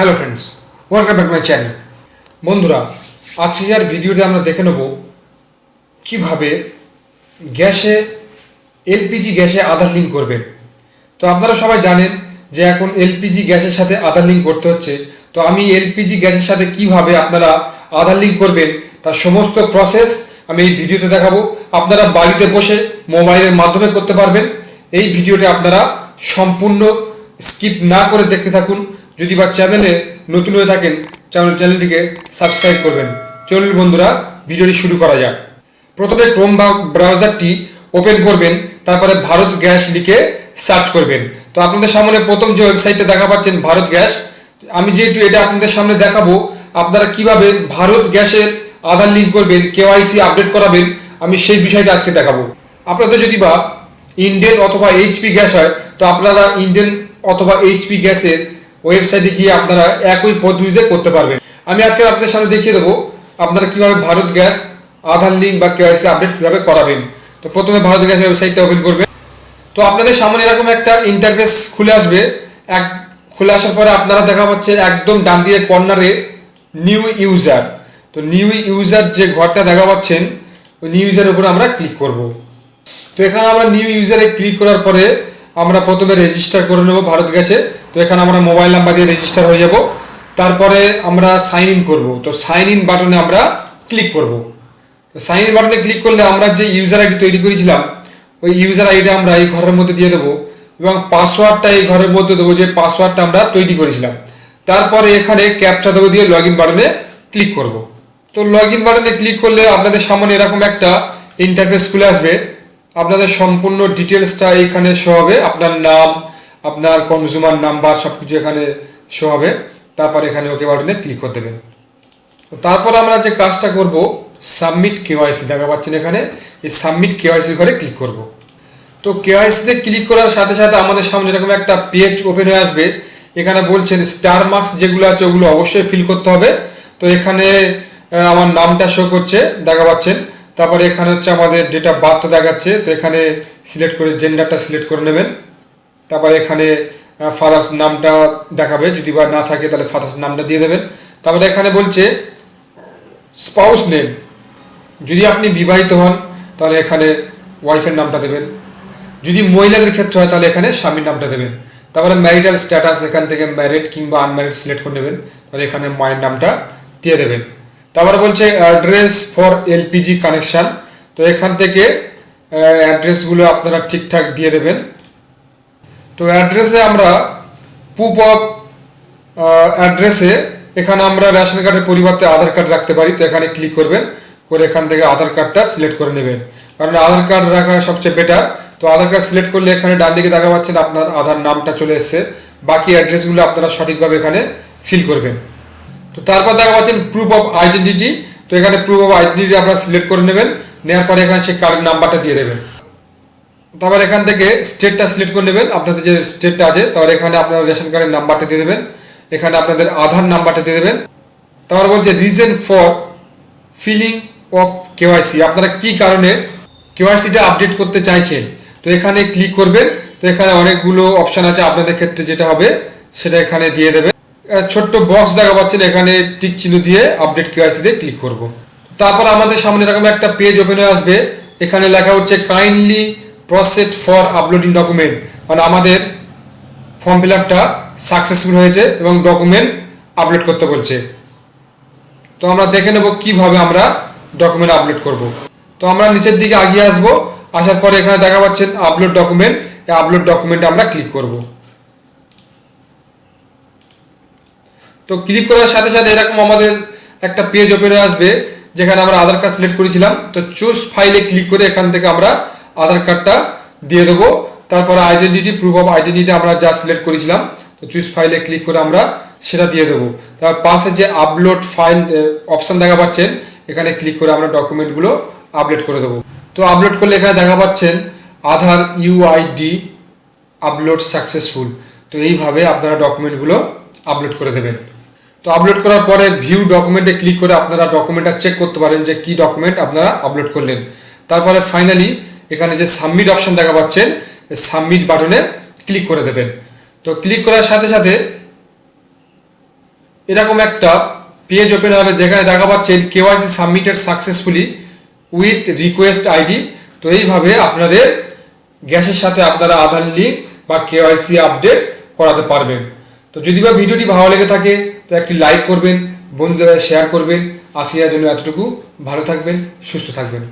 Hello friends welcome back my channel বন্ধুরা আজকের ভিডিওতে আমরা দেখে নেব, কীভাবে গ্যাসে, এলপিজি গ্যাসে আধার লিঙ্ক করবেন তো আপনারা সবাই জানেন যে এখন এলপিজি গ্যাসের সাথে আধার লিঙ্ক করতে হচ্ছে। তো আমি এলপিজি গ্যাসের সাথে কীভাবে আপনারা আধার লিঙ্ক করবেন, তার সমস্ত প্রসেস আমি এই ভিডিওতে দেখাবো। আপনারা বাড়িতে বসে মোবাইলের মাধ্যমে করতে পারবেন। এই ভিডিওটি আপনারা সম্পূর্ণ স্কিপ না করে দেখতে থাকুন। যদি বা চ্যানেলে নতুন হয়ে থাকেন চ্যানেল চ্যানেলটিকে সাবস্ক্রাইব করবেন। চলুন বন্ধুরা, ভিডিওটি শুরু করা যাক। প্রথমে ক্রোম ব্রাউজারটি ওপেন করবেন, তারপরে ভারত গ্যাস লিখে সার্চ করবেন। তো আপনাদের সামনে প্রথম যে ওয়েবসাইটটা দেখা পাচ্ছেন, ভারত গ্যাস, আমি যেহেতু এটা আপনাদের সামনে দেখাবো, আপনারা কীভাবে ভারত গ্যাসের আধার লিঙ্ক করবেন কেওয়াইসি আপডেট করাবেন, আমি সেই বিষয়টা আজকে দেখাবো। আপনাদের যদি বা ইন্ডিয়ান অথবা এইচপি গ্যাস হয়, তো আপনারা ইন্ডিয়ান অথবা এইচপি গ্যাসের ওয়েবসাইটে গিয়ে আপনারা একই পদ্ধতিতে করতে পারবেন। আমি আজকে আপনাদের সামনে দেখিয়ে দেবো আপনারা কীভাবে ভারত গ্যাস আধার লিঙ্ক বা কেওয়াইসি আপডেট কীভাবে করাবেন। তো প্রথমে ভারত গ্যাস ওয়েবসাইটটা ওপেন করবেন। তো আপনাদের সামনে এরকম একটা ইন্টারফেস খুলে আসবে। এক, খুলে আসার পরে আপনারা দেখা পাচ্ছে একদম ডান দিয়ে কর্নারে নিউ ইউজার তো নিউ ইউজার যে ঘরটা দেখা পাচ্ছেন, ওই নিউ ইউজারের উপরে আমরা ক্লিক করব। তো এখানে আমরা নিউ ইউজারে ক্লিক করার পরে আমরা প্রথমে রেজিস্টার করে নেব ভারত গ্যাসে। তো এখানে আমরা মোবাইল নাম্বার দিয়ে রেজিস্টার হয়ে যাব। তারপরে আমরা সাইন ইন করব। তো সাইন ইন বাটনে আমরা ক্লিক করব। তো সাইন ইন বাটনে ক্লিক করলে আমরা যে ইউজার আইডি তৈরি করেছিলাম, ওই ইউজার আইডি আমরা এই ঘরের মধ্যে দিয়ে দেবো এবং পাসওয়ার্ডটা এই ঘরের মধ্যে দেবো যে পাসওয়ার্ডটা আমরা তৈরি করেছিলাম। তারপরে এখানে ক্যাপচা দেবো দিয়ে লগ ইন বাটনে ক্লিক করব। তো লগ ইন বাটনে ক্লিক করলে আপনাদের সামনে এরকম একটা ইন্টারফেস খুলে আসবে। আপনাদের সম্পূর্ণ ডিটেলসটা এখানে শো হবে। আপনার নাম, আপনার কনজিউমার নাম্বার সব কিছু এখানে শো হবে। তারপর এখানে ওকে বাটনে ক্লিক করে দেবেন। তারপর আমরা যে কাজটা করব সাবমিট কেওয়াইসি দেখা পাচ্ছেন এখানে। এই সাবমিট কেওয়াইসি ঘরে ক্লিক করব। তো কেওয়াইসিতে ক্লিক করার সাথে সাথে আমাদের সামনে এরকম একটা পেজ ওপেন হয়ে আসবে। এখানে বলছেন স্টার মার্কস যেগুলো আছে, ওগুলো অবশ্যই ফিল করতে হবে। তো এখানে আমার নামটা শো করছে, দেখা পাচ্ছেন। তারপরে এখানে হচ্ছে আমাদের ডেট অফ বার্থ দেখাচ্ছে, তো এখানে সিলেক্ট করে জেন্ডারটা সিলেক্ট করে নেবেন। তারপরে এখানে ফাদার্স নামটা দেখাবে, যদি বা না থাকে তাহলে ফাদার্স নামটা দিয়ে দেবেন। তারপরে এখানে বলছে স্পাউস নেম যদি আপনি বিবাহিত হন, তাহলে এখানে ওয়াইফের নামটা দেবেন। যদি মহিলাদের ক্ষেত্রে হয়, তাহলে এখানে স্বামীর নামটা দেবেন। তারপরে ম্যারিটাল স্ট্যাটাস এখান থেকে ম্যারিড কিংবা আনম্যারিড সিলেক্ট করে নেবেন। তাহলে এখানে মায়ের নামটা দিয়ে দেবেন। তারপরে বলছে অ্যাড্রেস ফর এলপিজি কানেকশন তো এখান থেকে অ্যাড্রেসগুলো আপনারা ঠিকঠাক দিয়ে দেবেন। তো অ্যাড্রেসে আমরা পুপ অফ অ্যাড্রেসে এখানে আমরা রেশন কার্ডের পরিবর্তে আধার কার্ড রাখতে পারি। তো এখানে ক্লিক করবেন, করে এখান থেকে আধার কার্ডটা সিলেক্ট করে নেবেন। কারণ আধার কার্ড রাখা সবচেয়ে বেটার তো আধার কার্ড সিলেক্ট করলে এখানে ডান দিকে দেখা পাচ্ছেন আপনার আধার নামটা চলে এসছে। বাকি অ্যাড্রেসগুলো আপনারা সঠিকভাবে এখানে ফিল করবেন। তো তারপর দেখা পাচ্ছেন প্রুফ অফ আইডেন্টিটি তো এখানে প্রুফ অফ আইডেন্টিটি আপনারা সিলেক্ট করে নেবেন, নেওয়ার পরে এখানে সেই কার্ডের নাম্বারটা দিয়ে দেবেন। তারপর এখান থেকে স্টেটটা সিলেক্ট করে নেবেন, আপনাদের যে স্টেটটা আছে, তারপর এখানে আপনার রেশন কার্ডের নাম্বারটা দিয়ে দেবেন, এখানে আপনাদের আধার নাম্বারটা দিয়ে দেবেন। তারপর বলছে reason for filling of KYC আপনারা কি কারণে কেওয়াইসিটা আপডেট করতে চাইছেন? তো এখানে ক্লিক করবেন, তো এখানে অনেকগুলো অপশান আছে আপনাদের ক্ষেত্রে যেটা হবে, সেটা এখানে দিয়ে দেবেন। ছোট্ট বক্স দেখা পাচ্ছেন এখানে টিক চিহ্ন দিয়ে আপডেট কেওয়াইসি দিয়ে ক্লিক করব। তারপর আমাদের সামনে এরকম একটা পেজ ওপেন হয়ে আসবে, এখানে লেখা হচ্ছে kindly process for uploading document মানে আমাদের ফর্ম ফিল আপটা সাকসেসফুল হয়েছে এবং ডকুমেন্ট আপলোড করতে বলছে। তো আমরা দেখে নেব কীভাবে আমরা ডকুমেন্ট আপলোড করব। তো আমরা নিচের দিকে আগিয়ে আসব, আসার পরে এখানে দেখা পাচ্ছেন আপলোড ডকুমেন্ট আপলোড ডকুমেন্টে আমরা ক্লিক করব। তো ক্লিক করার সাথে সাথে এরকম আমাদের একটা পেজ ওপেন আসবে, যেখানে আমরা আধার কার্ড সিলেক্ট করেছিলাম। তো চুজ ফাইলে ক্লিক করে এখান থেকে আমরা আধার কার্ডটা দিয়ে দেবো। তারপরে আইডেন্টিটি প্রুফ অফ আইডেন্টিটি আমরা যা সিলেক্ট করেছিলাম। তো চুজ ফাইলে ক্লিক করে আমরা সেটা দিয়ে দেবো। তারপর পাশে যে আপলোড ফাইল অপশন দেখা পাচ্ছেন, এখানে ক্লিক করে আমরা ডকুমেন্টগুলো আপলোড করে দেবো। তো আপলোড করলে এখানে দেখা পাচ্ছেন, আধার ইউআইডি আপলোড সাকসেসফুল তো এইভাবে আপনারা ডকুমেন্টগুলো আপলোড করে দেবেন। তো আপলোড করার পরে ভিউ ডকুমেন্টে ক্লিক করে আপনারা ডকুমেন্টটা চেক করতে পারেন যে কি ডকুমেন্ট আপনারা আপলোড করলেন। তারপরে ফাইনালি এখানে যে সাবমিট অপশান দেখা পাচ্ছেন সাবমিট বাটনে ক্লিক করে দেবেন। তো ক্লিক করার সাথে সাথে এরকম একটা পেজ ওপেন হবে যেখানে দেখা পাচ্ছেন KYC submitted successfully with request ID তো এইভাবে আপনাদের গ্যাসের সাথে আপনারা আধার লিঙ্ক বা কেওয়াইসি আপডেট করাতে পারবেন। তো যদি বা ভিডিওটি ভালো লেগে থাকে তো একটি লাইক করবেন বন্ধুরা শেয়ার করবেন। আসিয়া জন্য এতটুকু। ভালো থাকবেন সুস্থ থাকবেন।